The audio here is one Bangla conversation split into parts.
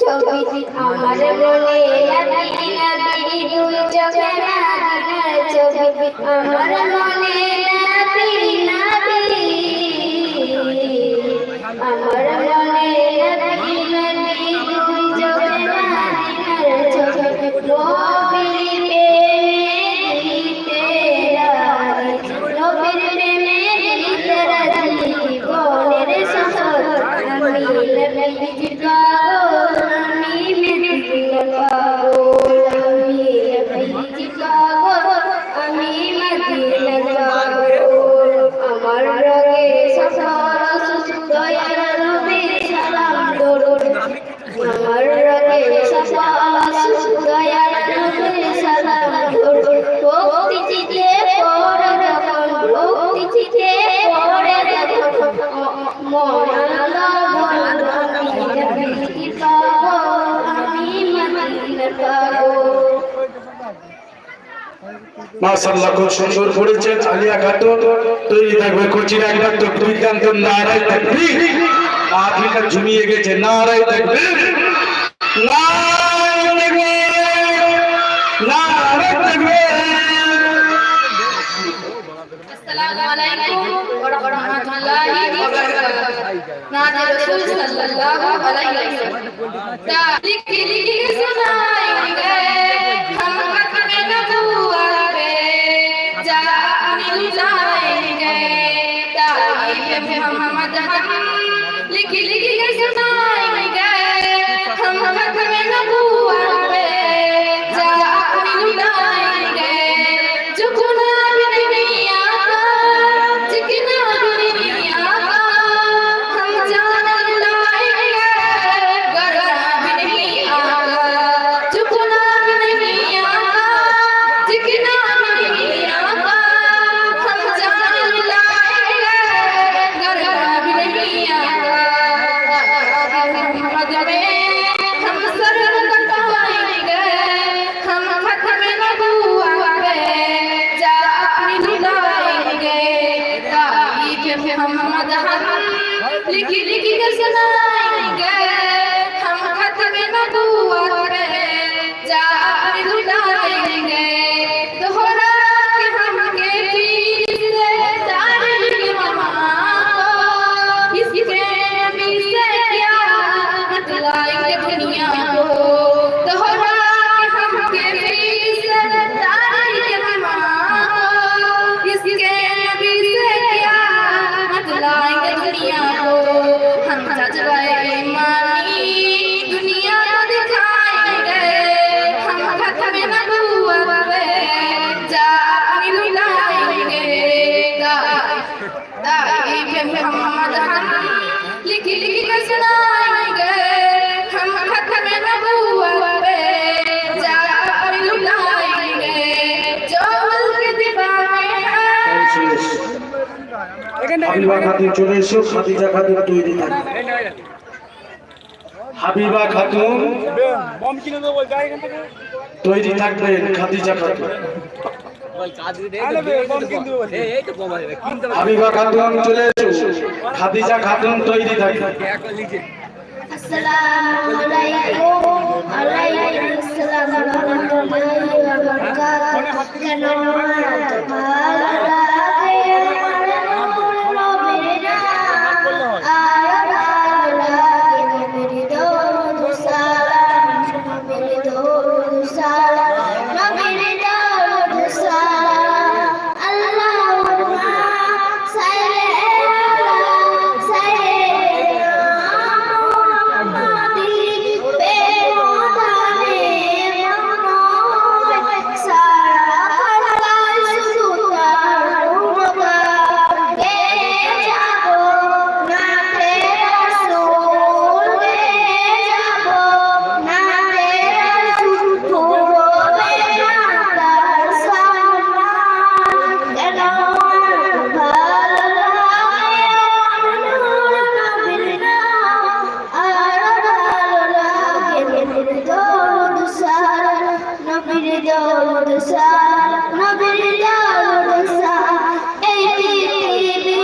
ছবি আমার বলে লাগি লাগি দুই চোখে ছবি আমার মনে নাবি নাবি আমার মনে লাগি লাগি দুই চোখে ছবি খুব সুন্দর পড়েছেন আলিয়া খাতো তৈরি থাকবে কোচিন একবার তো দুর্দান্ত নারায় থাকবি। আদিটা ঝুমিয়ে গেছে নারায় থাকবে। আসসালামু আলাইকুম। नाद रसूल सल्लल्लाहु अलैहि वसल्लम तारीख लिख सुनाएँगे हम खत में नबूवा पे जान जाएँगे तारीख मोहम्मद हम लिख लिख सुनाएँगे। हम खत में नबूवा Hare Hare Hare Hare Habiba Khatun চলে এসো খাদিজা খাতুন তৈরি হাবিবা খাতুন তৈরি থাকবে খাদিজা খাতুন। হাবিবা খাতুন চলে এসো খাদিজা খাতুন তৈরি থাকবে। আসসালামু আলাইকুম আলাইকুম আসসালাম ওয়া রাহমাতুল্লাহি ওয়া বারাকাতুহু দৌড় সা নবীর দৌড় সা এই পৃথিবী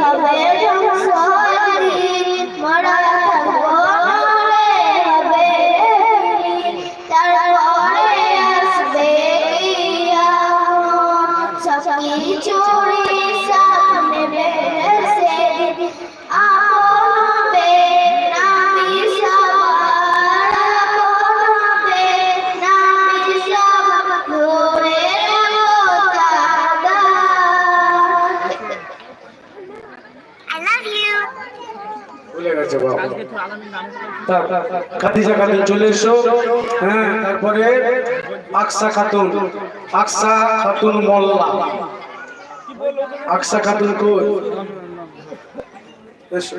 হবে ধ্বংসারি মরা থাকবো মরে হবে তারপরে আসবে কিয়া সব কিছু আছে খাদিজা খাতুন চলে এসো। হ্যাঁ তারপরে আকসা খাতুন। আকসা খাতুন মোল্লা। আকসা খাতুন কই? এসো